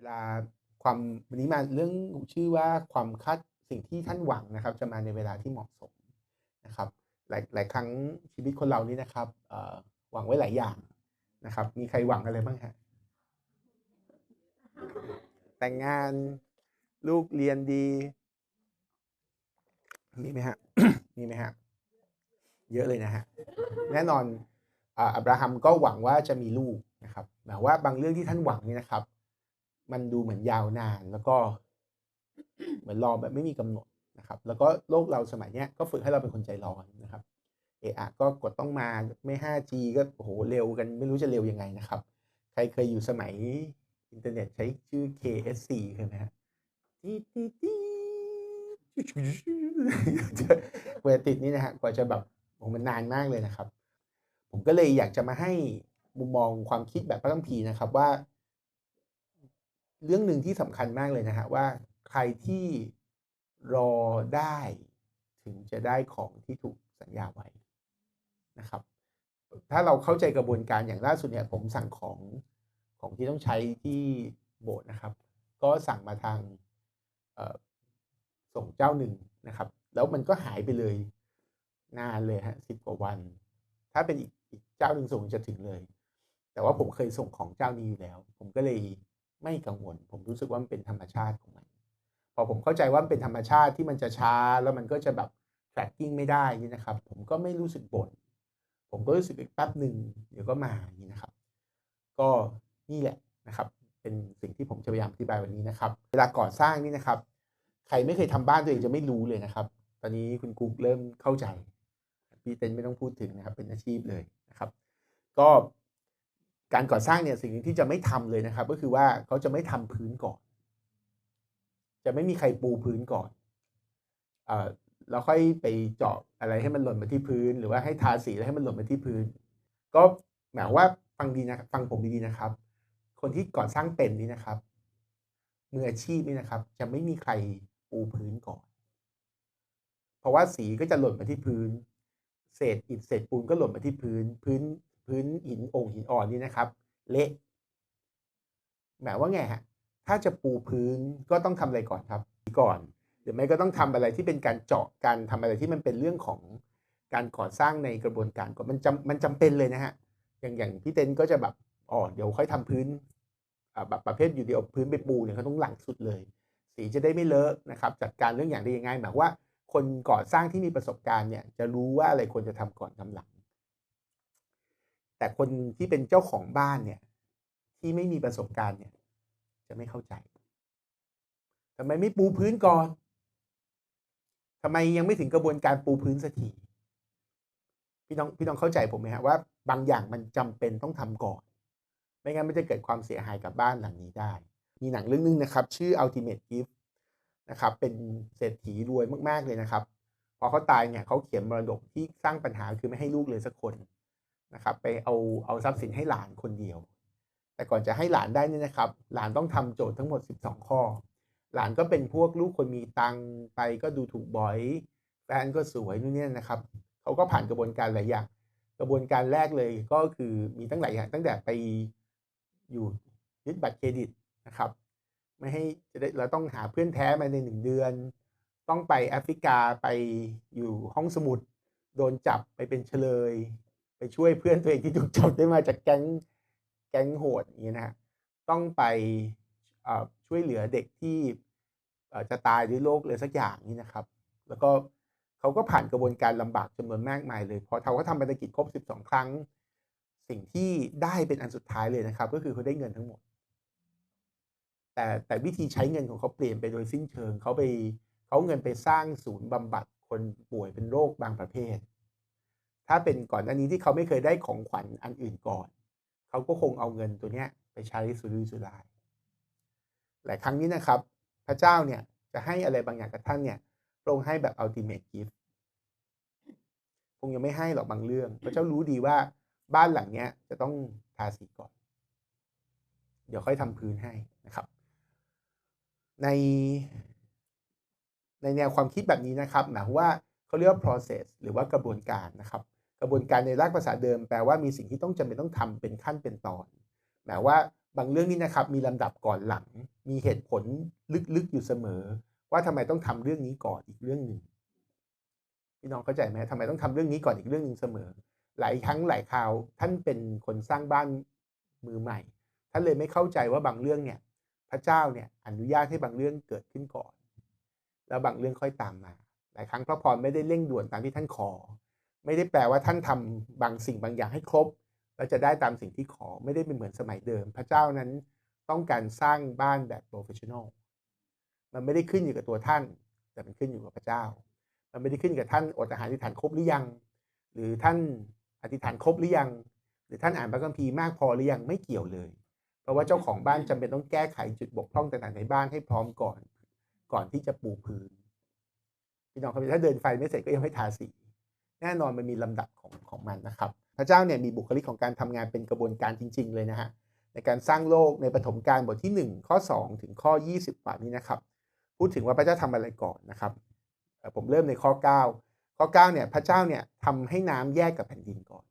เวลาความวันนี้มาเรื่องชื่อว่าความคาดสิ่งที่ท่านหวังนะครับ จะมาในเวลาที่เหมาะสมนะครับ หลายหลายครั้งชีวิตคนเรานี่นะครับหวังไว้หลายอย่างนะครับ มีใครหวังอะไรบ้างฮะแต่งงานลูกเรียนดี มีไหมฮะมีไหมฮะเยอะเลยนะฮะแน่นอนอับราฮัมก็หวังว่าจะมีลูกนะครับหมายว่าบางเรื่องที่ท่านหวังนี่นะครับ มันดูเหมือนยาวนาน แล้วก็เหมือนรอแบบไม่มีกำหนดนะครับ แล้วก็โลกเราสมัยเนี้ยก็ฝึกให้เราเป็นคนใจร้อนนะครับเอะอะก็กดต้องมาไม่ 5G ก็โหเร็วกันไม่รู้จะเร็วยังไงนะครับ ใครเคยอยู่สมัยอินเทอร์เน็ตใช้ชื่อ KSC เคยไหมฮะตีตีตีเวลาติดนี่นะฮะกว่าจะแบบโอ้โหมันนานมากเลยนะครับ ผมก็เลยอยากจะมาให้มุมมองความคิดแบบพระคัมภีร์นะครับ ว่า เรื่องหนึ่งที่สำคัญมากเลยนะฮะว่าใครที่รอได้ถึงจะได้ของที่ถูกสัญญาไว้นะครับ ถ้าเราเข้าใจกระบวนการอย่างล่าสุดเนี่ยผมสั่งของของที่ต้องใช้ที่โบสถ์นะครับ ก็สั่งมาทางส่งเจ้าหนึ่งนะครับ แล้วมันก็หายไปเลยนานเลยฮะสิบกว่าวัน ถ้าเป็นอีกอีกเจ้าหนึ่งส่งจะถึงเลย แต่ว่าผมเคยส่งของเจ้านี้อยู่แล้ว ผมก็เลย ไม่กังวล ผมรู้สึกว่ามันเป็นธรรมชาติของมัน พอผมเข้าใจว่ามันเป็นธรรมชาติที่มันจะช้าแล้วมันก็จะแบบ tracking ไม่ได้นี่นะครับ ผมก็ไม่รู้สึกบ่นผมก็รู้สึกอีกแป๊บหนึ่งเดี๋ยวก็มานี้นะครับ ก็นี่แหละนะครับ เป็นสิ่งที่ผมจะพยายามอธิบายวันนี้นะครับ เวลาก่อสร้างนี่นะครับ ใครไม่เคยทำบ้านตัวเองจะไม่รู้เลยนะครับ ตอนนี้คุณกุ๊กเริ่มเข้าใจพี่เต้นไม่ต้องพูดถึงนะครับ เป็นอาชีพเลยนะครับ ก็ การก่อสร้างเนี่ยสิ่งหนึ่งที่จะไม่ทำเลยนะครับ ก็คือว่าเขาจะไม่ทำพื้นก่อน จะไม่มีใครปูพื้นก่อนเอ่อแล้วค่อยไปเจาะอะไรให้มันหล่นมาที่พื้น หรือว่าให้ทาสีแล้วให้มันหล่นมาที่พื้น ก็หมายว่าฟังดีนะฟังผมดีๆนะครับ คนที่ก่อสร้างเป็นนี่นะครับมืออาชีพนี่นะครับ จะไม่มีใครปูพื้นก่อน เพราะว่าสีก็จะหล่นมาที่พื้น เศษอิฐเศษปูนก็หล่นมาที่พื้น พื้น พื้นหินองค์หินอ่อนนี่นะครับ เละหมายว่าไงฮะถ้าจะปูพื้นก็ต้องทำอะไรก่อนครับก่อนหรือไม่ก็ต้องทำอะไรที่เป็นการเจาะการทำอะไรที่มันเป็นเรื่องของการก่อสร้างในกระบวนการก่อนมันจำมันจำเป็นเลยนะฮะอย่างอย่างพี่เต้นก็จะแบบอ๋อเดี๋ยวค่อยทำพื้นแบบประเภทอยู่เดียวพื้นไปปูเนี่ยเขาต้องหลังสุดเลย สีจะได้ไม่เลอะนะครับจัดการเรื่องอย่างได้ยังไงหมายว่า คนก่อสร้างที่มีประสบการณ์เนี่ยจะรู้ว่าอะไรควรจะทำก่อนทำหลัง แต่คนที่เป็นเจ้าของบ้านเนี่ย ที่ไม่มีประสบการณ์เนี่ย จะไม่เข้าใจทำไมไม่ปูพื้นก่อนทำไมยังไม่ถึงกระบวนการปูพื้นสักทีพี่น้องพี่น้องเข้าใจผมไหมฮะว่า บางอย่างมันจำเป็นต้องทำก่อน ไม่งั้นมันจะเกิดความเสียหายกับบ้านหลังนี้ได้ มีหนังเรื่องนึงนะครับ ชื่อ Ultimate Gift นะครับ เป็นเศรษฐีรวยมาก ๆ เลยนะครับ พอเขาตายเนี่ยเขาเขียนมรดกที่สร้างปัญหาคือไม่ให้ลูกเลยสักคน นะครับไปเอาเอาทรัพย์สินให้หลานคนเดียว แต่ก่อนจะให้หลานได้นี่นะครับ หลานต้องทำโจทย์ทั้งหมด 12 ข้อ หลานก็เป็นพวกลูกคนมีตังไปก็ดูถูกบ่อยแฟนก็สวยนู่นนี่นะครับเขาก็ผ่านกระบวนการหลายอย่างกระบวนการแรกเลยก็คือมีตั้งหลายอย่างตั้งแต่ไปอยู่ยึดบัตรเครดิตนะครับ ไม่ให้จะได้เราต้องหาเพื่อนแท้มาในหนึ่งเดือน ต้องไปแอฟริกาไปอยู่ห้องสมุด โดนจับไปเป็นเฉลย ไปช่วยเพื่อนตัวเองที่ถูกจับได้มาจากแก๊งแก๊งโหดอย่างนี้นะฮะต้องไปช่วยเหลือเด็กที่จะตายด้วยโรคเลยสักอย่างนี้นะครับ แล้วก็เขาก็ผ่านกระบวนการลำบากจำนวนมากมายเลย พอเขาก็ทำภารกิจครบ 12 ครั้ง สิ่งที่ได้เป็นอันสุดท้ายเลยนะครับ ก็คือเขาได้เงินทั้งหมด แต่แต่วิธีใช้เงินของเขาเปลี่ยนไปโดยสิ้นเชิงเขาไปเขาเอาเงินไปสร้างศูนย์บำบัดคนป่วยเป็นโรคบางประเภท ถ้าเป็นก่อนอันนี้ที่เขาไม่เคยได้ของขวัญอันอื่นก่อน เขาก็คงเอาเงินตัวเนี้ยไปใช้สุรุ่ยสุร่ายหลายครั้งนี้นะครับ พระเจ้าเนี่ยจะให้อะไรบางอย่างกับท่านเนี่ยพระองค์ให้แบบ ultimate gift คงยังไม่ให้หรอกบางเรื่อง พระเจ้ารู้ดีว่าบ้านหลังเนี้ยจะต้องทาสีก่อน เดี๋ยวค่อยทำพื้นให้นะครับ ใน ในแนวความคิดแบบนี้นะครับหมายว่าเขาเรียกว่า process หรือว่ากระบวนการนะครับ กระบวนการในรากภาษาเดิมแปลว่ามีสิ่งที่ต้องจำเป็นต้องทำเป็นขั้นเป็นตอน หมายว่าบางเรื่องนี่นะครับมีลำดับก่อนหลัง มีเหตุผลลึกๆอยู่เสมอ ว่าทำไมต้องทำเรื่องนี้ก่อนอีกเรื่องหนึ่งพี่น้องเข้าใจไหมทำไมต้องทำเรื่องนี้ก่อนอีกเรื่องหนึ่งเสมอ หลายครั้งหลายคราวท่านเป็นคนสร้างบ้านมือใหม่ ท่านเลยไม่เข้าใจว่าบางเรื่องเนี่ย พระเจ้าเนี่ยอนุญาตให้บางเรื่องเกิดขึ้นก่อน แล้วบางเรื่องค่อยตามมา หลายครั้งพระพรไม่ได้เร่งด่วนตามที่ท่านขอ ไม่ได้แปลว่าท่านทำบางสิ่งบางอย่างให้ครบ แล้วจะได้ตามสิ่งที่ขอไม่ได้เป็นเหมือนสมัยเดิม พระเจ้านั้นต้องการสร้างบ้านแบบโปรเฟชชั่นอลมันไม่ได้ขึ้นอยู่กับตัวท่าน แต่มันขึ้นอยู่กับพระเจ้า มันไม่ได้ขึ้นกับท่านอดอาหารอธิษฐานครบหรือยัง หรือท่านอธิษฐานครบหรือยัง หรือท่านอ่านพระคัมภีร์มากพอหรือยังไม่เกี่ยวเลย เพราะว่าเจ้าของบ้านจำเป็นต้องแก้ไขจุดบกพร่องต่างๆในบ้านให้พร้อมก่อน ก่อนที่จะปูพื้นพี่น้องครับถ้าเดินไฟไม่เสร็จก็ยังไม่ทาสี แน่นอนมันมีลำดับของของมันนะครับ พระเจ้าเนี่ยมีบุคลิกของการทำงานเป็นกระบวนการจริง ๆ เลยนะฮะในการสร้างโลกในปฐมกาลบทที่ 1 ข้อ 2 ถึงข้อ 20บาทนี้นะครับ พูดถึงว่าพระเจ้าทำอะไรก่อนนะครับผมเริ่มในข้อ 9 ข้อ9เนี่ยพระเจ้าเนี่ยทำให้น้ำแยกกับแผ่นดินก่อน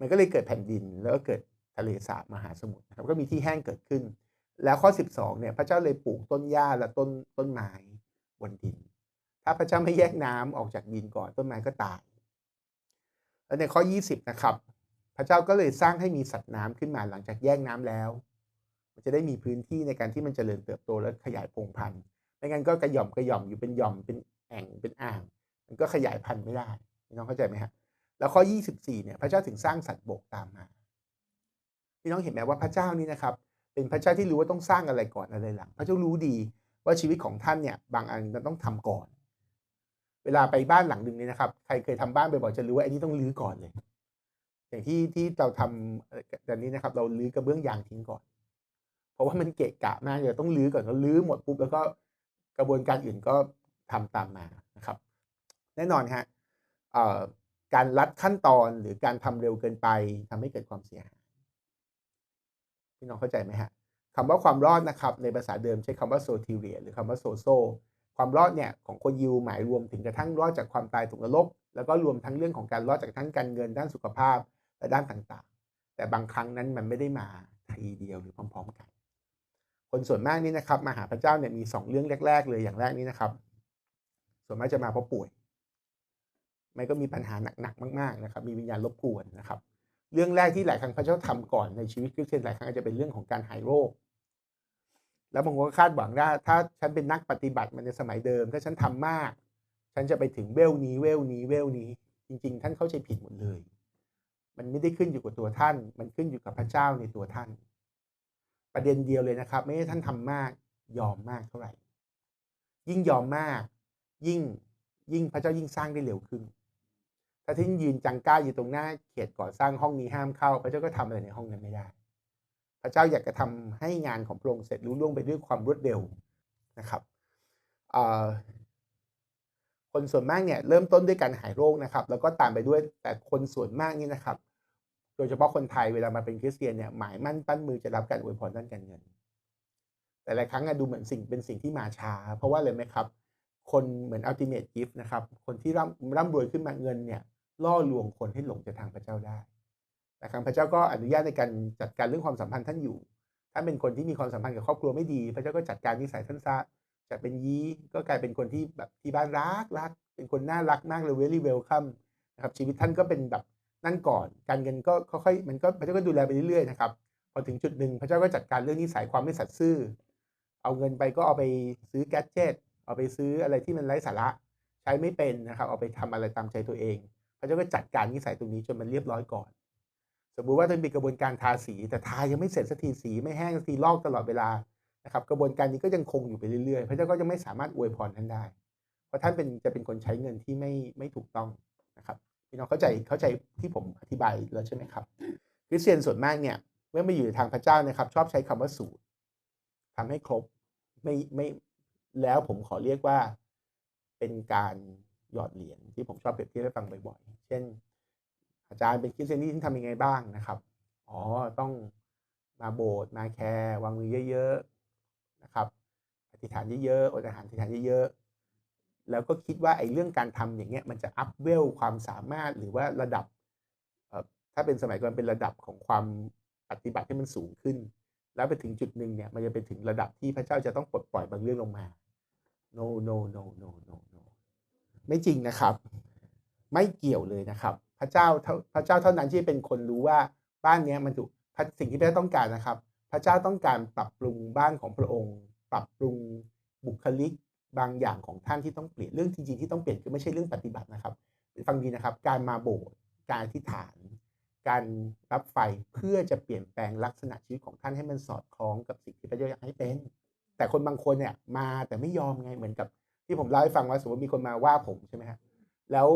มันก็เลยเกิดแผ่นดินแล้วก็เกิดทะเลสาบมหาสมุทรนะครับก็มีที่แห้งเกิดขึ้น แล้วข้อ 12เนี่ยพระเจ้าเลยปลูกต้นหญ้าและต้นต้นไม้บนดิน ถ้าพระเจ้าไม่แยกน้ำออกจากดินก่อนต้นไม้ก็ตายแล้วในข้อ 20 นะครับ พระเจ้าก็เลยสร้างให้มีสัตว์น้ำขึ้นมาหลังจากแยกน้ำแล้ว มันจะได้มีพื้นที่ในการที่มันจเจริญเติบโตและขยายพงพันธุ์ไม่งั้นก็กระหย่อมกระหย่อมอยู่เป็นหย่อมเป็นแอ่งเป็นอ่าง มันก็ขยายพันธุ์ไม่ได้พี่น้องเข้าใจไหมฮะแล้วข้อ 24 เนี่ยพระเจ้าถึงสร้างสัตว์บกตามมาพี่น้องเห็นไหมว่าพระเจ้านี่นะครับ เป็นพระเจ้าที่รู้ว่าต้องสร้างอะไรก่อนอะไรหลัง พระเจ้ารู้ดีว่าชีวิตของท่านเนี่ยบางอันมันต้องทำก่อน เวลาไปบ้านหลังหนึ่งเนี่ยนะครับ ใครเคยทำบ้านบ่อยๆจะรู้ว่าอ้นี่ต้องรื้อก่อนเลย อย่างที่ที่เราทำแบบนี้นะครับ เรารื้อกระเบื้องยางทิ้งก่อน เพราะว่ามันเกะกะมากเลยต้องรื้อก่อนแล้วรื้อหมดปุ๊บแล้วก็กระบวนการอื่นก็ทำตามมานะครับ แน่นอนฮะการลัดขั้นตอนหรือการทำเร็วเกินไปทำให้เกิดความเสียหายพี่น้องเข้าใจไหมฮะคำว่าความรอดนะครับ ในภาษาเดิมใช้คำว่าโซทีเรียหรือคำว่าโซโซ ความรอดเนี่ยของคนยิวหมายรวมถึงกระทั่งรอดจากความตายตกนรก แล้วก็รวมทั้งเรื่องของการรอดจากทั้งการเงินด้านสุขภาพและด้านต่างๆ แต่บางครั้งนั้นมันไม่ได้มาทีเดียวหรือพร้อม ๆ กัน คนส่วนมากนี่นะครับมาหาพระเจ้าเนี่ยมีสองเรื่องแรก ๆ เลยอย่างแรกนี้นะครับ ส่วนมากจะมาเพราะป่วย ไม่ก็มีปัญหาหนักๆมาก ๆนะครับ มีวิญญาณรบกวนนะครับ เรื่องแรกที่หลายครั้งพระเจ้าทำก่อนในชีวิตคริสเตียนหลายครั้งอาจจะเป็นเรื่องของการหายโรค แล้วบางคนก็คาดหวังว่าถ้าฉันเป็นนักปฏิบัติมันในสมัยเดิม ถ้าฉันทำมาก ฉันจะไปถึงเวลนี้เวลนี้เวลนี้ จริง ๆ ท่านเข้าใจผิดหมดเลย มันไม่ได้ขึ้นอยู่กับตัวท่าน มันขึ้นอยู่กับพระเจ้าในตัวท่าน ประเด็นเดียวเลยนะครับ ไม่ให้ท่านทำมากยอมมากเท่าไหร่ ยิ่งยอมมาก ยิ่งยิ่งพระเจ้ายิ่งสร้างได้เร็วขึ้น ถ้าท่านยืนจังก้าอยู่ตรงหน้า เขตก่อสร้างห้องนี้ห้ามเข้า พระเจ้าก็ทำอะไรในห้องนั้นไม่ได้ พระเจ้าอยากจะทำให้งานของพระองค์เสร็จรุ่ล่วงไปด้วยความรวดเร็วนะครับคนส่วนมากเนี่ยเริ่มต้นด้วยการหายโรคนะครับ แล้วก็ตามไปด้วยแต่คนส่วนมากนี่นะครับ โดยเฉพาะคนไทยเวลามาเป็นคริสเตียนเนี่ยหมายมั่นปั้นมือจะรับการอวยพรด้านการเงิน แต่หลายครั้งดูเหมือนสิ่งเป็นสิ่งที่มาช้า เพราะว่าเลยไหมครับ คนเหมือน ultimate gift นะครับ คนที่ร่ำร่ำรวยขึ้นมาเงินเนี่ยล่อลวงคนให้หลงจากทางพระเจ้าได้ นะครับพระเจ้าก็อนุญาตในการจัดการเรื่องความสัมพันธ์ท่านอยู่ถ้านเป็นคนที่มีความสัมพันธ์กับครอบครัวไม่ดี พระเจ้าก็จัดการนิสัยท่านซะจะเป็นยี้ก็กลายเป็นคนที่แบบที่บ้านรักรัก เป็นคนน่ารักมากเลยเวลี่เวลคัมนะครับชีวิตท่านก็เป็นแบบนั่นก่อน การเงินก็ค่อยๆมันก็พระเจ้าก็ดูแลไปเรื่อยๆนะครับพอถึงจุดหนึ่งพระเจ้าก็จัดการเรื่องนิสัยความไม่สัตย์ซื่อ เอาเงินไปก็เอาไปซื้อแก๊สเจิตเอาไปซื้ออะไรที่มันไร้สาระใช้ไม่เป็นนะครับเอาไปทำอะไรตามใจตัวเอง พระเจ้าก็จัดการนิสัยตรงนี้จนมันเรียบร้อยก่อน สมมุติว่าท่านมีกระบวนการทาสี แต่ทายังไม่เสร็จสักทีสีไม่แห้งสักทีลอกตลอดเวลานะครับกระบวนการนี้ก็ยังคงอยู่ไปเรื่อยๆ พระเจ้าก็จะไม่สามารถอวยพรท่านได้ เพราะท่านเป็นจะเป็นคนใช้เงินที่ไม่ไม่ถูกต้องนะครับพี่น้องเข้าใจเข้าใจที่ผมอธิบายแล้วใช่ไหมครับคริสเตียนส่วนมากเนี่ยเมื่อมาอยู่ทางพระเจ้านะครับ ชอบใช้คำว่าสูตรทำให้ครบไม่ไม่แล้วผมขอเรียกว่าเป็นการหยอดเหรียญที่ผมชอบเปรียบเทียบให้ฟังบ่อยๆ เช่น อาจารย์เป็นคริสเตียนที่ทำยังไงบ้างนะครับ อ๋อ ต้องมาโบสถ์มาแคร์วางมือเยอะๆนะครับ อธิษฐานเยอะๆอดอาหารอธิษฐานเยอะๆ แล้วก็คิดว่าไอ้เรื่องการทำอย่างเงี้ยมันจะอัพเวลความสามารถหรือว่าระดับ ถ้าเป็นสมัยก่อนเป็นระดับของความปฏิบัติให้มันสูงขึ้น แล้วไปถึงจุดหนึ่งเนี่ยมันจะไปถึงระดับที่พระเจ้าจะต้องปลดปล่อยบางเรื่องลงมา no no no no no no ไม่จริงนะครับ ไม่เกี่ยวเลยนะครับ พระเจ้าพระเจ้าเท่านั้นที่เป็นคนรู้ว่าบ้านเนี้ยมันถูกสิ่งที่พระเจ้าต้องการนะครับ พระเจ้าต้องการปรับปรุงบ้านของพระองค์ ปรับปรุงบุคลิกบางอย่างของท่านที่ต้องเปลี่ยนเรื่องจริงๆที่ต้องเปลี่ยนคือไม่ใช่เรื่องปฏิบัตินะครับ ฟังดีนะครับ การมาโบสถ์การอธิษฐาน การรับไฟเพื่อจะเปลี่ยนแปลงลักษณะชีวิตของท่านให้มันสอดคล้องกับสิ่งที่พระเจ้าอยากให้เป็น แต่คนบางคนเนี่ยมาแต่ไม่ยอมไงเหมือนกับ ที่ผมเล่าให้ฟังว่าสมมติมีคนมาว่าผมใช่ไหมฮะแล้ว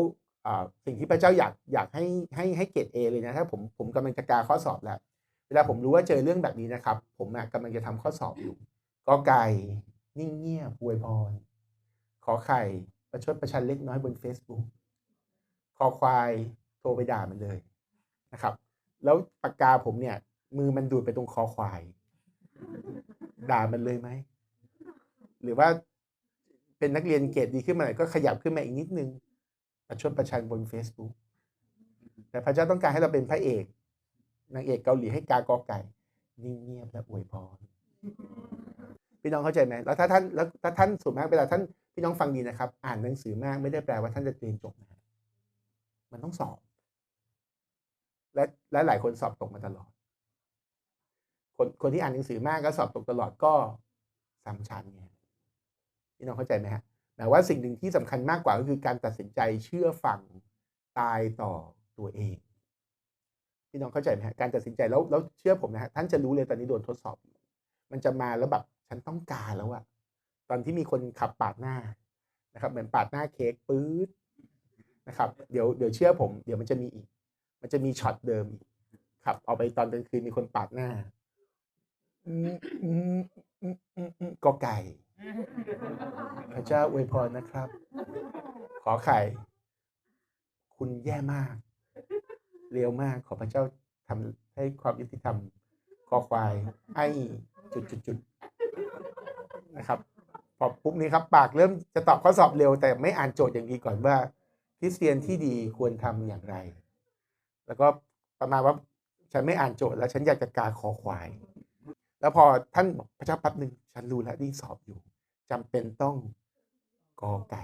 สิ่งที่พระเจ้าอยากอยากให้ให้ให้เกรดเอเลยนะถ้าผมผมกำลังจะกาข้อสอบแล้ว เวลาผมรู้ว่าเจอเรื่องแบบนี้นะครับ ผมอะกำลังจะทำข้อสอบอยู่กอไก่นิ่งเงียบอวยพร ขอไข่ประชดประชันเล็กน้อยบน Facebook คอควายโทรไปด่ามันเลยนะครับ แล้วปากกาผมเนี่ย มือมันดูดไปตรงคอควาย ด่ามันเลยไหม หรือว่าเป็นนักเรียนเกรดดีขึ้นมาหน่อยก็ขยับขึ้นมาอีกนิดนึง ประชดประชันบน Facebook แต่พระเจ้าต้องการให้เราเป็นพระเอกนางเอกเกาหลีให้กากอไก่ นิ่งเงียบและอวยพรพี่น้องเข้าใจไหมแล้วถ้าท่านแล้วถ้าท่านส่วนมากเวลาท่านพี่น้องฟังดีนะครับ อ่านหนังสือมากไม่ได้แปลว่าท่านจะเรียนจบนะมันต้องสอบ และและหลายคนสอบตกมาตลอด คนคนที่อ่านหนังสือมากก็สอบตกตลอดก็ซ้ำชั้นไงพี่น้องเข้าใจไหมฮะ แต่ว่าสิ่งหนึ่งที่สำคัญมากกว่าก็คือการตัดสินใจเชื่อฟังตายต่อตัวเองพี่น้องเข้าใจไหมฮะการตัดสินใจแล้วแล้วเชื่อผมนะฮะท่านจะรู้เลยตอนนี้โดนทดสอบอยู่มันจะมาแล้วแบบฉันต้องการแล้วอะตอนที่มีคนขับปาดหน้านะครับ เหมือนปาดหน้าเค้กปื๊ดนะครับ เดี๋ยวเดี๋ยวเชื่อผม เดี๋ยวมันจะมีอีก มันจะมีช็อตเดิมอีกขับออกไปตอนกลางคืนมีคนปาดหน้าอืมอืมอืมอืมกอไก่ พระเจ้าอวยพรนะครับ ขอไข่ คุณแย่มากเร็วมาก ขอพระเจ้าทำให้ความยุติธรรมคอควายให้จุดจุดจุดนะครับ พอปุ๊บนี้ครับ ปากเริ่มจะตอบข้อสอบเร็ว แต่ไม่อ่านโจทย์อย่างดีก่อนว่าคริสเตียนที่ดีควรทำอย่างไร แล้วก็ประมาณว่าฉันไม่อ่านโจทย์แล้วฉันอยากจะกาคอควาย แล้วพอท่านบอกพระเจ้าแป๊บหนึ่งฉันรู้แล้วนี่สอบอยู่จำเป็นต้องกอไก่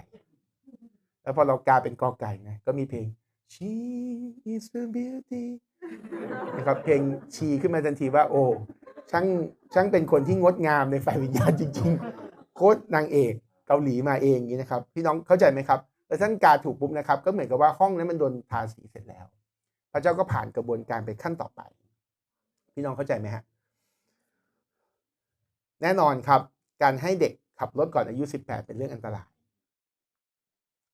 แล้วพอเรากาเป็นกอไก่ไงก็มีเพลง she is a beauty นะครับเพลงชีขึ้นมาทันทีว่า โอ้ช่างช่างเป็นคนที่งดงามในฝ่ายวิญญาณจริง ๆ โคตรนางเอกเกาหลีมาเองอย่างนี้นะครับ พี่น้องเข้าใจไหมครับแล้วท่านกาถูกปุ๊บนะครับ ก็เหมือนกับว่าห้องนั้นมันโดนทาสีเสร็จแล้ว พระเจ้าก็ผ่านกระบวนการไปขั้นต่อไป พี่น้องเข้าใจไหมฮะ แน่นอนครับ การให้เด็กขับรถก่อนอายุ 18 เป็นเรื่องอันตราย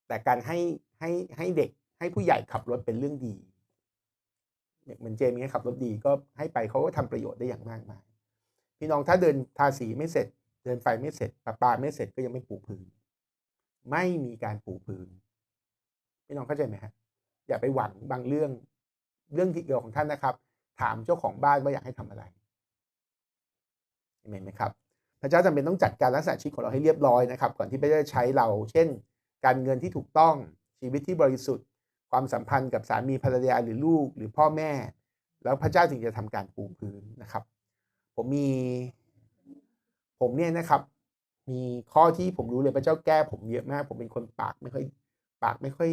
แต่การให้ให้ให้เด็กให้ผู้ใหญ่ขับรถเป็นเรื่องดีเหมือนเจมี่ขับรถดีก็ให้ไปเขาก็ทำประโยชน์ได้อย่างมากมาย พี่น้องถ้าเดินทาสีไม่เสร็จ เดินไฟไม่เสร็จปะปาไม่เสร็จก็ยังไม่ปูพื้น ไม่มีการปูพื้น พี่น้องเข้าใจไหมฮะอย่าไปหวังบางเรื่องเรื่องที่เกี่ยวของท่านนะครับ ถามเจ้าของบ้านว่าอยากให้ทำอะไร เห็นไหมครับพระเจ้าจำเป็นต้องจัดการลักษณะชีวิตของเราให้เรียบร้อยนะครับ ก่อนที่พระเจ้าจะใช้เรา เช่น การเงินที่ถูกต้องชีวิตที่บริสุทธิ์ ความสัมพันธ์กับสามีภรรยาหรือลูกหรือพ่อแม่ แล้วพระเจ้าถึงจะทำการปูพื้นนะครับ ผมมี ผมเนี่ยนะครับ มีข้อที่ผมรู้เลยพระเจ้าแก้ผมเยอะมาก ผมเป็นคนปากไม่ค่อยปากไม่ค่อย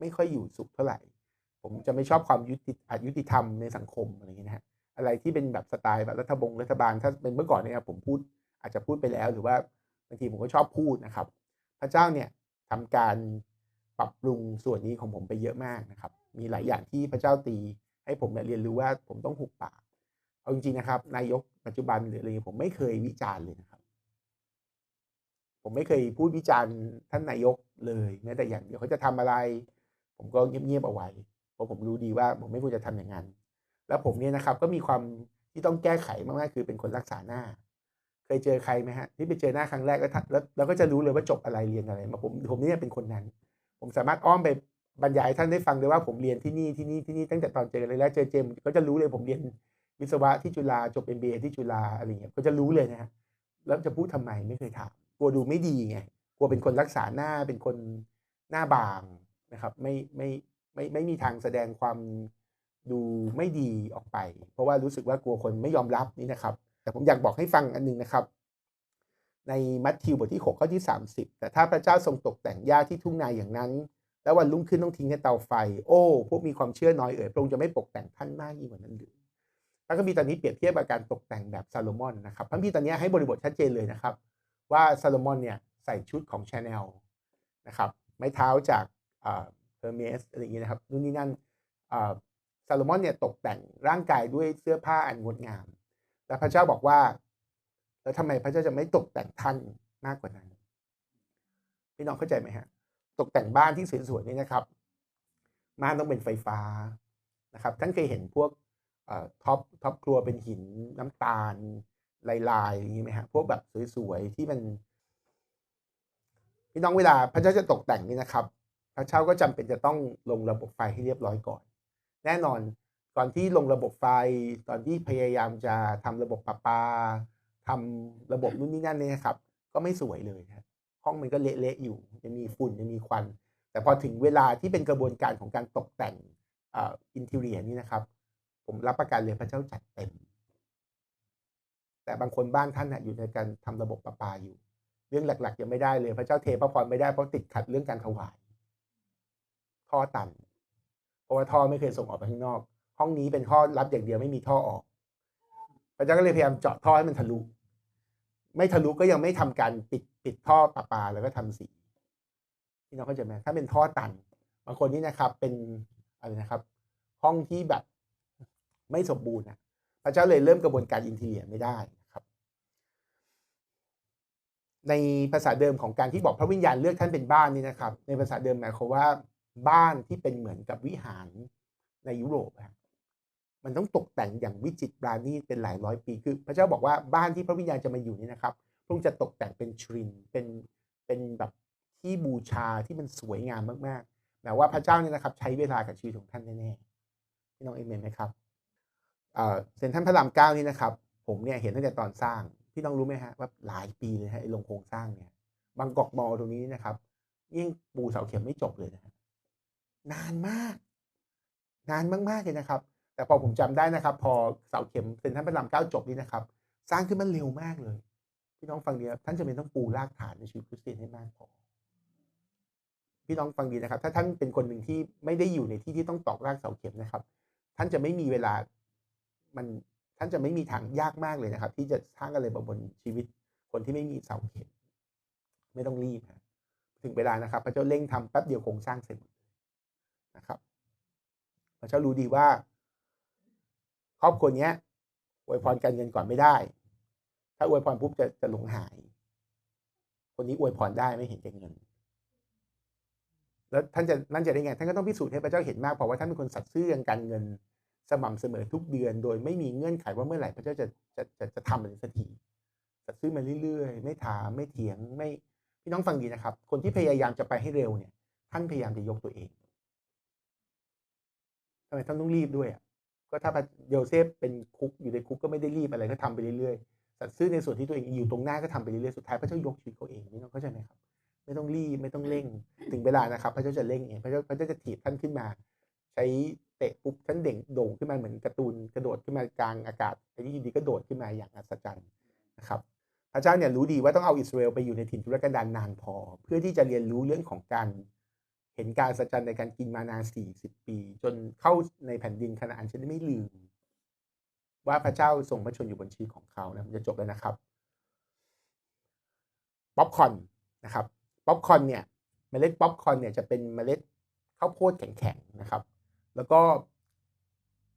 ไม่ค่อยอยู่สุขเท่าไหร่ ผมจะไม่ชอบความยุติอายุติธรรมในสังคมอะไรอย่างเงี้ยนะฮะ อะไรที่เป็นแบบสไตล์แบบรัฐบงรัฐบาลถ้าเป็นเมื่อก่อนเนี่ยผมพูดอาจจะพูดไปแล้ว หรือว่าบางทีผมก็ชอบพูดนะครับ พระเจ้าเนี่ยทำการปรับปรุงส่วนนี้ของผมไปเยอะมากนะครับ มีหลายอย่างที่พระเจ้าตี ให้ผมเรียนรู้ว่าผมต้องหุบปากเอาจริงๆนะครับ นายกปัจจุบันหรืออะไรผมไม่เคยวิจารณ์เลยนะครับ ผมไม่เคยพูดวิจารณ์ท่านนายกเลยแม้แต่อย่างเดียวเขาจะทำอะไร ผมก็เงียบๆเอาไว้เพราะผมรู้ดีว่าผมไม่ควรจะทำอย่างนั้น แล้วผมเนี่ยนะครับก็มีความที่ต้องแก้ไขมากๆคือเป็นคนรักษาหน้า เคยเจอใครไหมฮะที่ไปเจอหน้าครั้งแรกแล้วแล้วเราก็จะรู้เลยว่าจบอะไรเรียนอะไรมาผมผมเนี่ยเป็นคนนั้น ผมสามารถอ้อมไปบรรยายท่านได้ฟังเลยว่าผมเรียนที่นี่ที่นี่ที่นี่ตั้งแต่ตอนเจอเลยแล้วเจอเจมก็จะรู้เลยผมเรียนวิศวะที่จุฬาจบ MBA ที่จุฬาอะไรเงี้ยก็จะรู้เลยนะฮะแล้วจะพูดทำไมไม่เคยถามกลัวดูไม่ดีไงกลัวเป็นคนรักษาหน้าเป็นคนหน้าบางนะครับ ไม่ไม่ไม่ไม่มีทางแสดงความ ดูไม่ดีออกไป เพราะว่ารู้สึกว่ากลัวคนไม่ยอมรับนี่นะครับ แต่ผมอยากบอกให้ฟังอันนึงนะครับ ในมัทธิวบทที่ 6 ข้อที่ 30 แต่ถ้าพระเจ้าทรงตกแต่งหญ้าที่ทุ่งนาอย่างนั้น แล้ววันรุ่งขึ้นต้องทิ้งในเตาไฟ โอ้พวกมีความเชื่อน้อยเอ๋ยพระองค์จะไม่ตกแต่งท่านมากยิ่งกว่านั้นหรือพระคัมภีร์ตอนนี้เปรียบเทียบกับการตกแต่งแบบซาโลมอนนะครับพระคัมภีร์ตอนนี้ให้บริบทชัดเจนเลยนะครับ ว่าซาโลมอนเนี่ยใส่ชุดของชาแนลนะครับไม้เท้าจากเฮอร์เมสอะไรอย่างเงี้ยนะครับนู่นนี่นั่น ซาโลมอนเนี่ยตกแต่งร่างกายด้วยเสื้อผ้าอันงดงาม และพระเจ้าบอกว่า แล้วทำไมพระเจ้าจะไม่ตกแต่งท่านมากกว่านั้นพี่น้องเข้าใจไหมฮะ ตกแต่งบ้านที่สวยๆนี่นะครับม่านต้องเป็นไฟฟ้านะครับ ท่านเคยเห็นพวกท็อปท็อปครัวเป็นหินน้ำตาล ลายๆอย่างนี้ไหมฮะพวกแบบสวยๆที่มันพี่น้องเวลาพระเจ้าจะตกแต่งนี่นะครับ พระเจ้าก็จำเป็นจะต้องลงระบบไฟให้เรียบร้อยก่อน แน่นอนก่อนที่ลงระบบไฟ ตอนที่พยายามจะทำระบบประปาทำระบบนู่นนี่นั่นเนี่ยครับ ก็ไม่สวยเลยครับห้องมันก็เละๆอยู่ยังมีฝุ่นยังมีควัน แต่พอถึงเวลาที่เป็นกระบวนการของการตกแต่งอินทิเรียนี่นะครับ ผมรับประกันเลยพระเจ้าจัดเต็ม แต่บางคนบ้านท่านอยู่ในการทำระบบประปาอยู่ เรื่องหลัก ๆ ยังไม่ได้เลย พระเจ้าเทพระพรไม่ได้เพราะติดขัดเรื่องการถวายท่อตัน เพราะว่าท่อไม่เคยส่งออกไปข้างนอก ห้องนี้เป็นท่อรับอย่างเดียวไม่มีท่อออกพระเจ้าก็เลยพยายามเจาะท่อให้มันทะลุ ไม่ทะลุก็ยังไม่ทำการปิดปิดท่อประปาแล้วก็ทำสีพี่น้องเข้าใจไหมถ้าเป็นท่อตันบางคนนี่นะครับ เป็นอะไรนะครับ ห้องที่แบบไม่สมบูรณ์นะพระเจ้าเลยเริ่มกระบวนการอินทีเลียไม่ได้นะครับ ในภาษาเดิมของการที่บอกพระวิญญาณเลือกท่านเป็นบ้านนี่นะครับ ในภาษาเดิมหมายความว่า บ้านที่เป็นเหมือนกับวิหารในยุโรปมันต้องตกแต่งอย่างวิจิตรปราณีตเป็นหลายร้อยปี คือ พระเจ้าบอกว่าบ้านที่พระวิญญาณจะมาอยู่นี่นะครับพระองค์จะตกแต่งเป็นทรินเป็นเป็นแบบที่บูชาที่มันสวยงามมากๆแต่ว่าพระเจ้าเนี่ยนะครับ ใช้เวลากับชีวิตของท่านแน่ๆพี่น้องเอเมนไหมครับเซนทันพระรามเก้านี่นะครับ ผมเนี่ยเห็นตั้งแต่ตอนสร้าง พี่น้องรู้ไหมฮะว่าหลายปีเลยฮะไอ้ลงโครงสร้างเนี่ยบางกอกมอตรงนี้นะครับยิ่งปูเสาเข็มไม่จบเลยนะฮะ นานมาก นานมากๆเลยนะครับ แต่พอผมจำได้นะครับ พอเสาเข็มเซนทันพระรามเก้าจบนี่นะครับ สร้างขึ้นมันเร็วมากเลยพี่น้องฟังดีครับท่านจะเป็นต้องปูรากฐานในชีวิตคริสเตียนให้มากพอพี่น้องฟังดีนะครับ ถ้าท่านเป็นคนหนึ่งที่ไม่ได้อยู่ในที่ที่ต้องตอกรากเสาเข็มนะครับ ท่านจะไม่มีเวลามันท่านจะไม่มีทางยากมากเลยนะครับ ที่จะสร้างอะไรบนชีวิต คนที่ไม่มีเสาเข็ม ไม่ต้องรีบถึงเวลานะครับ พระเจ้าเร่งทำแป๊บเดียวโครงสร้างเสร็จ นะครับพระเจ้ารู้ดีว่า ครอบครัวนี้อวยพรการเงินก่อนไม่ได้ ถ้าอวยพรปุ๊บจะจะหลงหาย คนนี้อวยพรได้ไม่เห็นแก่เงิน แล้วท่านจะนั่นจะได้ไง ท่านก็ต้องพิสูจน์ให้พระเจ้าเห็นมากเพราะว่าท่านเป็นคนสัตย์ซื่อการเงินสม่ำเสมอทุกเดือน โดยไม่มีเงื่อนไขว่าเมื่อไหร่พระเจ้าจะจะจะจะทำมันสักทีจะซื้อมาเรื่อยๆ ไม่ถามไม่เถียงไม่พี่น้องฟังดีนะครับ คนที่พยายามจะไปให้เร็วเนี่ย ท่านพยายามจะยกตัวเอง ทำไมท่านต้องรีบด้วยอะก็ถ้าโยเซฟเป็นคุกอยู่ในคุกก็ไม่ได้รีบอะไรก็ทำไปเรื่อยๆสัตซ์ซื้อในส่วนที่ตัวเองอยู่ตรงหน้าก็ทำไปเรื่อยๆสุดท้ายพระเจ้ายกชีวิตเขาเองพี่น้องเข้าใจไหมครับ ไม่ต้องรีบไม่ต้องเร่งถึงเวลานะครับ พระเจ้าจะเร่งเองพระเจ้าพระเจ้าจะถีบท่านขึ้นมา ใช้เตะปุ๊บท่านเด่งโด่งขึ้นมาเหมือนการ์ตูนกระโดดขึ้นมากลางอากาศไอ้ที่ดีก็โดดขึ้นมาอย่างอัศจรรย์นะครับพระเจ้าเนี่ยรู้ดีว่าต้องเอาอิสราเอลไปอยู่ในถิ่นทุรกันดารนานพอ เพื่อที่จะเรียนรู้เรื่องของการ เห็นการอัศจรรย์ในการกินมานานสี่สิบปี จนเข้าในแผ่นดินขนาดฉันไม่ลืม ว่าพระเจ้าทรงพระชนอยู่บนชีวิตของเขานะจะจบแล้วนะครับป๊อปคอนนะครับป๊อปคอนเนี่ยเมล็ดป๊อปคอนเนี่ยจะเป็นเมล็ดข้าวโพดแข็งๆนะครับ แล้วก็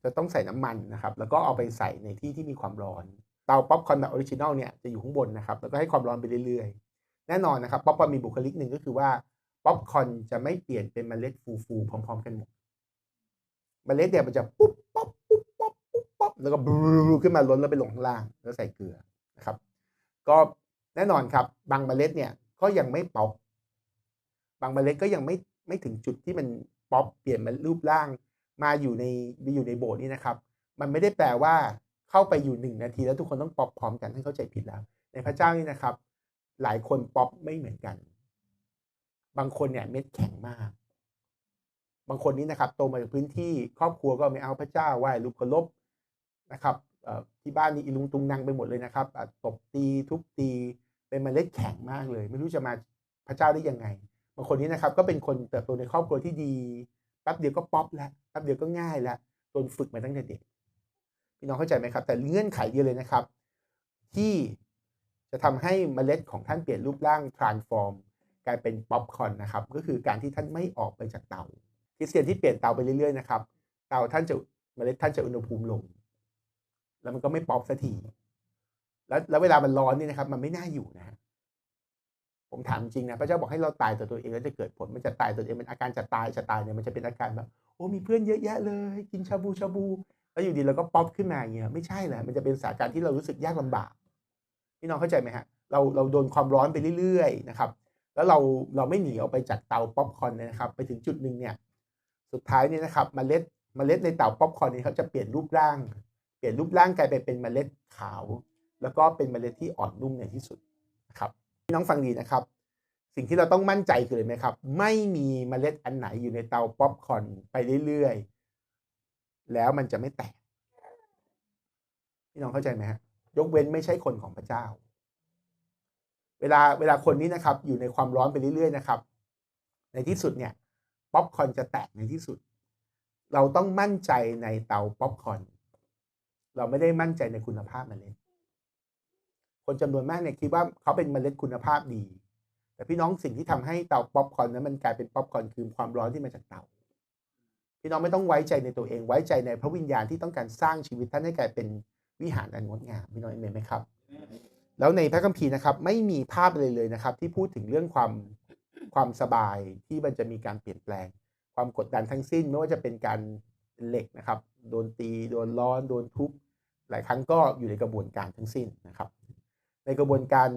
จะต้องใส่น้ำมันนะครับ แล้วก็เอาไปใส่ในที่ที่มีความร้อน เตาป๊อปคอนแบบออริจินอลเนี่ยจะอยู่ข้างบนนะครับ แล้วก็ให้ความร้อนไปเรื่อยๆ แน่นอนนะครับป๊อปคอนมีบุคลิกหนึ่งก็คือว่า ป๊อปคอนจะไม่เปลี่ยนเป็นเมล็ดฟูๆพร้อม ๆ กันหมดเมล็ดเนี่ยมันจะปุ๊บป๊อปปุ๊บป๊อปปุ๊บป๊อปแล้วก็บลูขึ้นมาล้นแล้วไปลงข้างล่างแล้วใส่เกลือนะครับ ก็แน่นอนครับ บางเมล็ดเนี่ยก็ยังไม่ป๊อปบางเมล็ดก็ยังไม่ไม่ถึงจุดที่มันป๊อปเปลี่ยนมารูปร่างมาอยู่ในอยู่ในโบสถ์นี้นะครับ มันไม่ได้แปลว่าเข้าไปอยู่หนึ่งนาทีแล้วทุกคนต้องป๊อปพร้อมกันให้เข้าใจผิดแล้ว ในพระเจ้านี่นะครับ หลายคนป๊อปไม่เหมือนกัน บางคนเนี่ยเม็ดแข็งมาก บางคนนี้นะครับโตมาจากพื้นที่ครอบครัวก็ไม่เอาพระเจ้าไหว้รูปเคารพนะครับที่บ้านนี่อีลุงตุงนางไปหมดเลยนะครับตบตีทุบตีเป็นเมล็ดแข็งมากเลย ไม่รู้จะมาพระเจ้าได้ยังไงบางคนนี้นะครับก็เป็นคนเติบโตในครอบครัวที่ดีแป๊บเดียวก็ป๊อปแล้วแป๊บเดียวก็ง่ายแล้วโดนฝึกมาตั้งแต่เด็กพี่น้องเข้าใจไหมครับ แต่เงื่อนไขเดียวเลยนะครับ ที่จะทำให้เมล็ดของท่านเปลี่ยนรูปร่าง transform กลายเป็นป๊อปคอนนะครับก็คือการที่ท่านไม่ออกไปจากเตาคริสเตียนที่เปลี่ยนเตาไปเรื่อยๆนะครับเตาท่านจะเมล็ดท่านจะอุณหภูมิลง แล้วมันก็ไม่ป๊อปสักทีแล้วแล้วเวลามันร้อนนี่นะครับ มันไม่น่าอยู่นะฮะผมถามจริงนะพระเจ้าบอกให้เราตายต่อตัวเองแล้วจะเกิดผลมันจะตายตัวเองมันอาการจะตายจะตายเนี่ยมันจะเป็นอาการแบบโอ้มีเพื่อนเยอะแยะเลย กินชาบูชาบู แล้วอยู่ดีเราก็ป๊อปขึ้นมาอย่างเงี้ยไม่ใช่แหละมันจะเป็นสถานการณ์ที่เรารู้สึกยากลำบากพี่น้องเข้าใจไหมฮะเราเราโดนความร้อนไปเรื่อยๆนะครับ แล้วเราเราไม่หนีออกไปจากเตาป๊อปคอร์นนะครับ ไปถึงจุดหนึ่งเนี่ย สุดท้ายเนี่ยนะครับเมล็ดเมล็ดในเตาป๊อปคอร์นนี้เขาจะเปลี่ยนรูปร่าง เปลี่ยนรูปร่างกลายไปเป็นเมล็ดขาว แล้วก็เป็นเมล็ดที่อ่อนนุ่มในที่สุดนะครับน้องฟังดีนะครับ สิ่งที่เราต้องมั่นใจคืออะไรไหมครับ ไม่มีเมล็ดอันไหนอยู่ในเตาป๊อปคอร์นไปเรื่อยๆ แล้วมันจะไม่แตกพี่น้องเข้าใจไหมฮะยกเว้นไม่ใช่คนของพระเจ้า เวลาเวลาคนนี้นะครับ อยู่ในความร้อนไปเรื่อยๆนะครับ ในที่สุดเนี่ยป๊อปคอนจะแตกในที่สุด เราต้องมั่นใจในเตาป๊อปคอนเราไม่ได้มั่นใจในคุณภาพเมล็ดคนจำนวนมากเนี่ยคิดว่าเขาเป็นเมล็ดคุณภาพดี แต่พี่น้องสิ่งที่ทำให้เตาป๊อปคอนนั้นมันกลายเป็นป๊อปคอนคือความร้อนที่มาจากเตา พี่น้องไม่ต้องไว้ใจในตัวเอง ไว้ใจในพระวิญญาณที่ต้องการสร้างชีวิตท่านให้กลายเป็นวิหารอันงดงามพี่น้องเห็นไหมครับ แล้วในพระคัมภีร์นะครับไม่มีภาพเลยเลยนะครับ ที่พูดถึงเรื่องความความสบายที่มันจะมีการเปลี่ยนแปลง ความกดดันทั้งสิ้นไม่ว่าจะเป็นการเป็นเหล็กนะครับ โดนตี โดนร้อน โดนทุบหลายครั้งก็อยู่ในกระบวนการทั้งสิ้นนะครับ ในกระบวนการ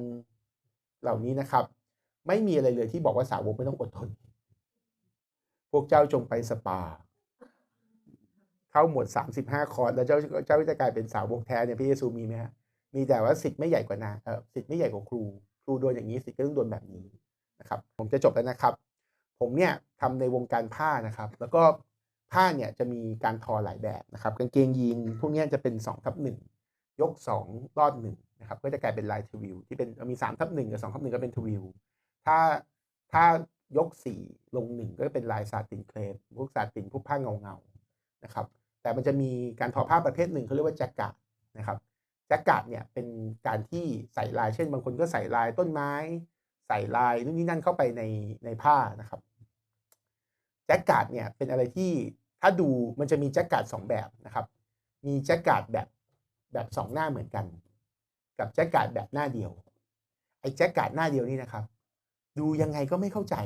เหล่านี้นะครับ ไม่มีอะไรเลยที่บอกว่าสาวกไม่ต้องอดทน พวกเจ้าจงไปสปา เข้าหมวด35 คอร์สแล้วเจ้าเจ้าจะกลายเป็นสาวกแท้เนี่ยพระเยซูมีไหมฮะ มีแต่ว่าสิทธิ์ไม่ใหญ่กว่านาเออสิทธิ์ไม่ใหญ่กว่าครู ครูโดนอย่างนี้สิทธิ์ก็ต้องโดนแบบนี้นะครับ ผมจะจบแล้วนะครับ ผมเนี่ยทำในวงการผ้านะครับ แล้วก็ผ้าเนี่ยจะมีการทอหลายแบบนะครับกางเกงยีนพวกนี้จะเป็น2ทับหนึ่งยก 2 รอดหนึ่งนะครับ ก็จะกลายเป็นลายทวิวที่เป็นมี3ทับหนึ่งกับ2ทับหนึ่งก็เป็นทวิวถ้าถ้ายก 4 ลง1ก็เป็นลายซาตินเคลมพวกซาตินพวกผ้าเงาเงาๆนะครับ แต่มันจะมีการทอผ้าประเภทหนึ่งเขาเรียกว่าแจ็คกะนะครับ จ็คกาดเนี่ยเป็นการที่ใส่ลาย เช่น บางคนก็ใส่ลายต้นไม้ ใส่ลายนู่นนี่นั่นเข้าไปในในผ้านะครับแจ็คกาดเนี่ยเป็นอะไรที่ถ้าดูมันจะมีแจ็คกาดสองแบบนะครับ มีแจ็คกาดแบบแบบสองหน้าเหมือนกัน กับแจ็คกาดแบบหน้าเดียวไอ้แจ็คกาดหน้าเดียวนี่นะครับ ดูยังไงก็ไม่เข้าใจ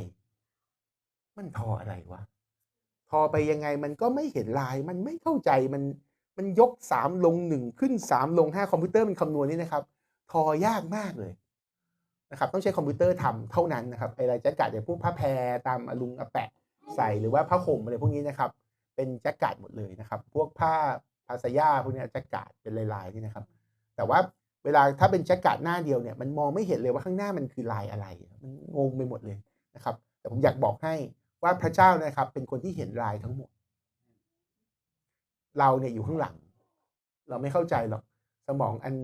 มันทออะไรวะทอไปยังไงมันก็ไม่เห็นลายมันไม่เข้าใจมัน มันยกสามลงหนึ่งขึ้นสามลงห้าคอมพิวเตอร์มันคำนวณนี่นะครับ ทอยากมากเลยนะครับ ต้องใช้คอมพิวเตอร์ทำเท่านั้นนะครับไอรายแจ็คกาดอย่างพวกผ้าแพรตามอลุงอแปะใส่หรือว่าผ้าห่มอะไรพวกนี้นะครับ เป็นแจ็คกาดหมดเลยนะครับ พวกผ้าพาสยาพวกนี้แจ็คกาดเป็นลายๆนี่นะครับ แต่ว่าเวลาถ้าเป็นแจ็คกาดหน้าเดียวเนี่ยมันมองไม่เห็นเลยว่าข้างหน้ามันคือลายอะไร มันงงไปหมดเลยนะครับ แต่ผมอยากบอกให้ว่าพระเจ้านะครับ เป็นคนที่เห็นลายทั้งหมด เราเนี่ยอยู่ข้างหลัง เราไม่เข้าใจหรอกสมองอัน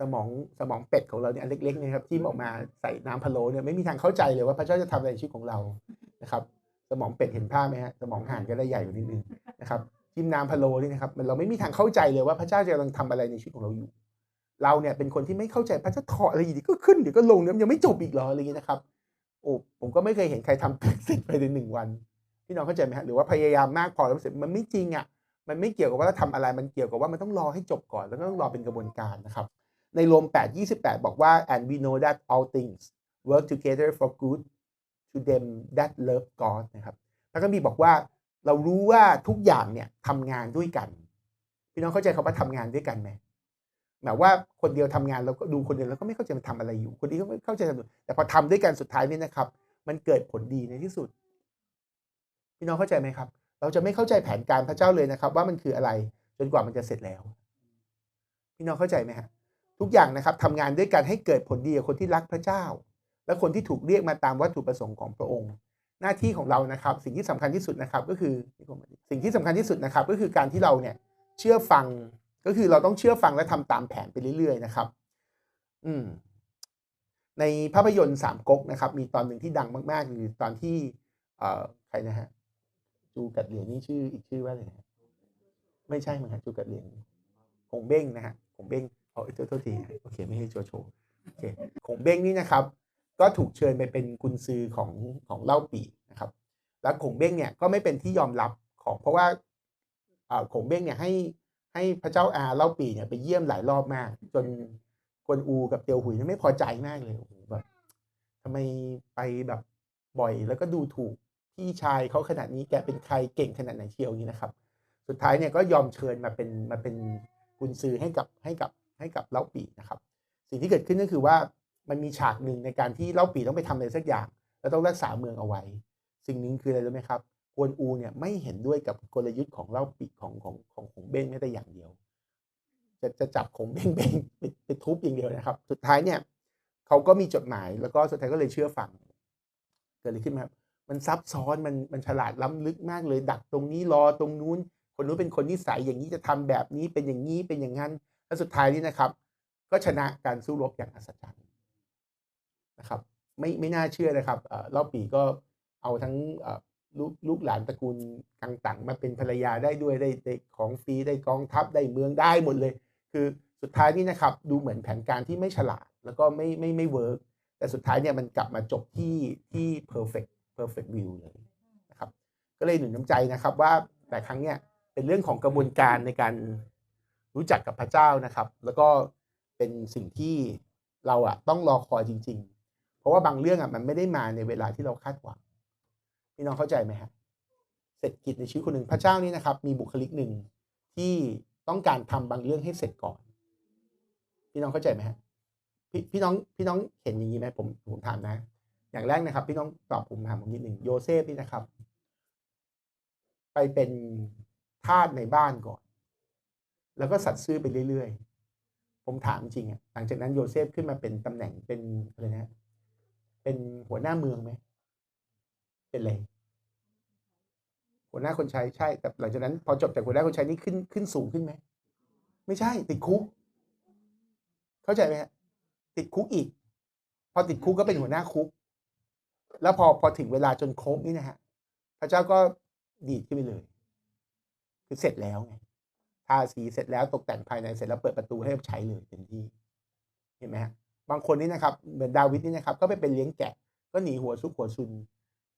สมองสมองเป็ดของเราเนี่ยอันเล็กๆเนี่ยครับที่ออกมาใส่น้ำพะโล้เนี่ยไม่มีทางเข้าใจเลยว่าพระเจ้าจะทำอะไรในชีวิตของเรานะครับ สมองเป็ดเห็นภาพไหมฮะสมองห่านก็ได้ใหญ่กว่านิดนึงนะครับจิ้มน้ำพะโล้นี่นะครับ มันเราไม่มีทางเข้าใจเลยว่าพระเจ้าจะกำลังทำอะไรในชีวิตของเราอยู่ เราเนี่ยเป็นคนที่ไม่เข้าใจพระเจ้าถอดอะไรอยู่ดีก็ขึ้นเดี๋ยวก็ลงเนี่ยยังไม่จบอีกเหรออะไรอย่างนี้นะครับโอ้ผมก็ไม่เคยเห็นใครทำเสร็จภายในหนึ่งวันพี่น้องเข้าใจไหมฮะหรือว่าพยายามมากพอแล้วเสร็จมันไม่จริงอะ มันไม่เกี่ยวกับว่าเราทำอะไรมันเกี่ยวกับว่ามันต้องรอให้จบก่อน แล้วก็ต้องรอเป็นกระบวนการนะครับ ในโรม 8 28 บอกว่า and we know that all things work together for good to them that love God นะครับพระคัมภีร์บอกว่าเรารู้ว่าทุกอย่างเนี่ยทำงานด้วยกัน พี่น้องเข้าใจคำว่าทำงานด้วยกันไหมหมายว่าคนเดียวทำงานแล้วก็ดูคนเดียวแล้วก็ไม่เข้าใจมันทำอะไรอยู่ คนนี้ก็ไม่เข้าใจทำแต่พอทำด้วยกันสุดท้ายนี่นะครับ มันเกิดผลดีในที่สุด พี่น้องเข้าใจไหมครับ เราจะไม่เข้าใจแผนการพระเจ้าเลยนะครับ ว่ามันคืออะไรจนกว่ามันจะเสร็จแล้ว พี่น้องเข้าใจไหมฮะทุกอย่างนะครับทำงานด้วยกันให้เกิดผลดีกับคนที่รักพระเจ้า และคนที่ถูกเรียกมาตามวัตถุประสงค์ของพระองค์ หน้าที่ของเรานะครับ สิ่งที่สำคัญที่สุดนะครับ ก็คือสิ่งที่สำคัญที่สุดนะครับ ก็คือการที่เราเนี่ยเชื่อฟังก็คือเราต้องเชื่อฟังและทำตามแผนไปเรื่อย ๆ นะครับ อืมในภาพยนตร์สามก๊กนะครับ มีตอนหนึ่งที่ดังมากๆคือตอนที่ เอ่อใครนะฮะ จูกัดเหรียญนี่ชื่ออีกชื่อว่าอะไรนะไม่ใช่มั้งฮะจูกัดเหรียญคงเบ้งนะฮะคงเบ้งเอาโทษโทษทีโอเคไม่ใช่โจโฉโอเคคงเบ้งนี่นะครับ ก็ถูกเชิญไปเป็นกุนซือของของเล่าปีนะครับ แล้วคงเบ้งเนี่ยก็ไม่เป็นที่ยอมรับของเพราะว่าอ่อคงเบ้งเนี่ยให้ให้พระเจ้าอาเล่าปีเนี่ยไปเยี่ยมหลายรอบมาก จนกวนอูกับเตียวหุยเนี่ยไม่พอใจมากเลยโอ้โหแบบทำไมไปแบบบ่อยแล้วก็ดูถูก พี่ชายเขาขนาดนี้แกเป็นใครเก่งขนาดไหนเชียวนี้นะครับ สุดท้ายเนี่ยก็ยอมเชิญมาเป็นมาเป็นกุนซือให้กับให้กับให้กับเล่าปีนะครับ สิ่งที่เกิดขึ้นก็คือว่ามันมีฉากหนึ่งในการที่เล่าปีต้องไปทำอะไรสักอย่าง แล้วต้องรักษาเมืองเอาไว้ สิ่งหนึ่งคืออะไรรู้ไหมครับกวนอูเนี่ยไม่เห็นด้วยกับกลยุทธ์ของเล่าปีของของของของเบ้งแม้แต่อย่างเดียว จะจะจับของเบ้งเบ้งไปไปทุบอย่างเดียวนะครับ สุดท้ายเนี่ยเขาก็มีจดหมายแล้วก็สุดท้ายก็เลยเชื่อฟังเกิดอะไรขึ้นไหมครับ มันซับซ้อนมันมันฉลาดล้ำลึกมากเลย ดักตรงนี้รอตรงนู้น คนนู้นเป็นคนนิสัยอย่างนี้จะทำแบบนี้เป็นอย่างนี้เป็นอย่างนั้นแล้วสุดท้ายนี้นะครับ ก็ชนะการสู้รบอย่างอัศจรรย์นะครับไม่ไม่น่าเชื่อนะครับเอ่อรอบปีก็เอาทั้งลูกลูกหลานตระกูลกังตังมาเป็นภรรยาได้ด้วยได้ได้ของฟรีได้กองทัพได้เมืองได้หมดเลย คือสุดท้ายนี่นะครับ ดูเหมือนแผนการที่ไม่ฉลาด แล้วก็ไม่ไม่ไม่เวิร์กแต่สุดท้ายเนี่ยมันกลับมาจบที่ที่ perfect perfect view เลยนะครับก็เลยหนุนน้ำใจนะครับว่าแต่ครั้งเนี้ยเป็นเรื่องของกระบวนการในการรู้จักกับพระเจ้านะครับ แล้วก็เป็นสิ่งที่เราอะต้องรอคอยจริง ๆ เพราะว่าบางเรื่องอะมันไม่ได้มาในเวลาที่เราคาดหวังพี่น้องเข้าใจไหมฮะเศรษฐกิจในชีวิตคนหนึ่งพระเจ้านี่นะครับ มีบุคลิกหนึ่งที่ต้องการทำบางเรื่องให้เสร็จก่อน พี่น้องเข้าใจไหมฮะพี่พี่น้องพี่น้องเห็นอย่างนี้ไหมผมผมถามนะ อย่างแรกนะครับ พี่น้องตอบผมถามผมนิดหนึ่งโยเซฟนี่นะครับ ไปเป็นทาสในบ้านก่อน แล้วก็สัตว์ซื่อไปเรื่อยๆ ผมถามจริงอะหลังจากนั้นโยเซฟขึ้นมาเป็นตำแหน่งเป็นอะไรนะ เป็นหัวหน้าเมืองไหม เป็นอะไรหัวหน้าคนใช้ใช่ แต่หลังจากนั้น พอจบจากหัวหน้าคนใช้นี่ขึ้นขึ้นสูงขึ้นไหม ไม่ใช่ ติดคุก เข้าใจไหมฮะติดคุกอีก พอติดคุกก็เป็นหัวหน้าคุก แล้วพอพอถึงเวลาจนครบนี่นะฮะพระเจ้าก็ดีดขึ้นไปเลย คือเสร็จแล้วไงทาสีเสร็จแล้วตกแต่งภายในเสร็จแล้วเปิดประตูให้ใช้เลยเต็มที่ เห็นไหมฮะบางคนนี่นะครับเหมือนดาวิดนี่นะครับ ก็ไปเป็นเลี้ยงแกะ ก็หนีหัวซุกหัวซุน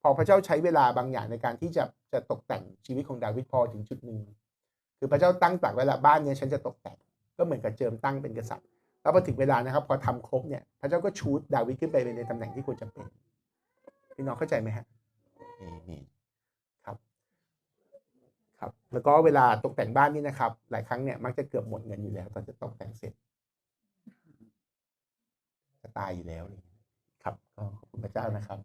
พอพระเจ้าใช้เวลาบางอย่างในการที่จะจะตกแต่งชีวิตของดาวิดพอถึงจุดหนึ่งคือพระเจ้าตั้งตรักไว้ละบ้านเนี้ยฉันจะตกแต่ง ก็เหมือนกับเจิมตั้งเป็นกษัตริย์ แล้วพอถึงเวลานะครับ พอทำครบเนี่ยพระเจ้าก็ชูดดาวิดขึ้นไปเป็นในตำแหน่งที่ควรจะเป็น พี่น้องเข้าใจไหมฮะนี่ครับ ครับ แล้วก็เวลาตกแต่งบ้านนี่นะครับ หลายครั้งเนี่ยมักจะเกือบหมดเงินอยู่แล้ว ตอนจะตกแต่งเสร็จจะตายอยู่แล้วเลยครับก็ขอบคุณพระเจ้านะครับ